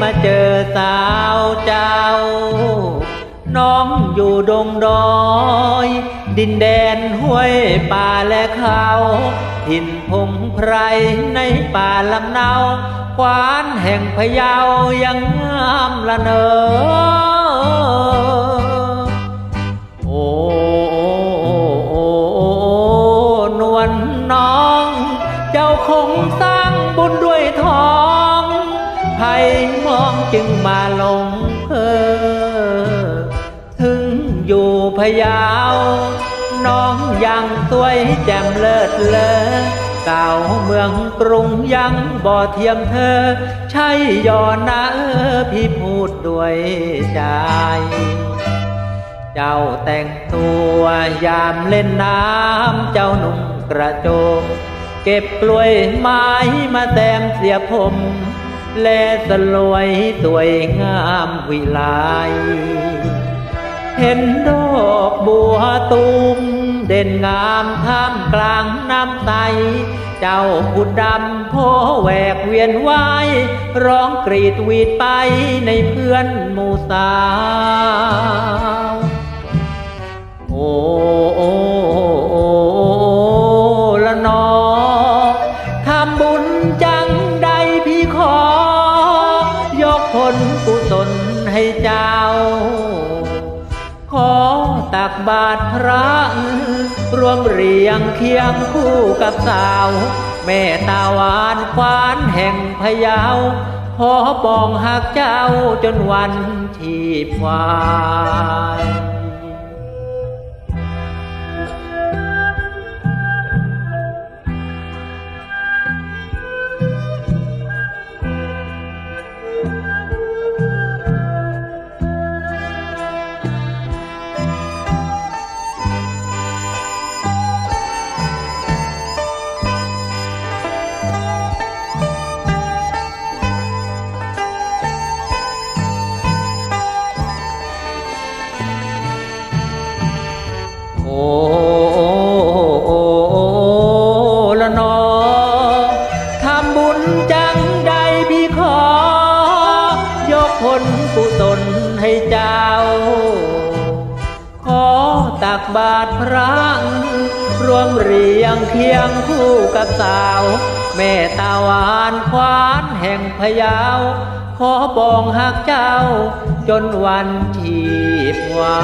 มาเจอสาวเจ้า น้องอยู่ดงดอย ดินแดนห้วยป่าและเขาถิ่นพงไพรในป่าลำเนาควานแห่งพยาวยังงามละเนอโอ้วลน้อง เจ้าคงา มองจึงมาหลงเพอถึงอยู่พยาว น้องยังสวยแจ่มเลิศเลอเก่าเมืองกรุงยังบ่เทียมเธอ ใช่ย่อนะเออพี่พูดด้วยใจเจ้าแต่งตัวยามเล่นน้ำเจ้าหนุ่มกระโจมเก็บกล้วยไม้มาแต้มเสียผม แลสลวยสวยงามวิไลเห็นดอกบัวตูมเด่นงามท่ามกลางน้ำใส เจ้าผุดดำโพแหวกเวียนว่าย ร้องกรีดวีดไปในเพื่อนหมู่สาว ลกุศลให้เจ้า ขอตักบาตรพระรวมเรียงเคียงคู่กับสาว แม่ตาวานควานแห่งพยาวขอปองหักเจ้าจนวันชีพวาย ตักบาตรพระรวมเรียงเคียงคู่กับสาว แม่ตาวานควานแห่งพยาว ขอบองหักเจ้า จนวันชีพวา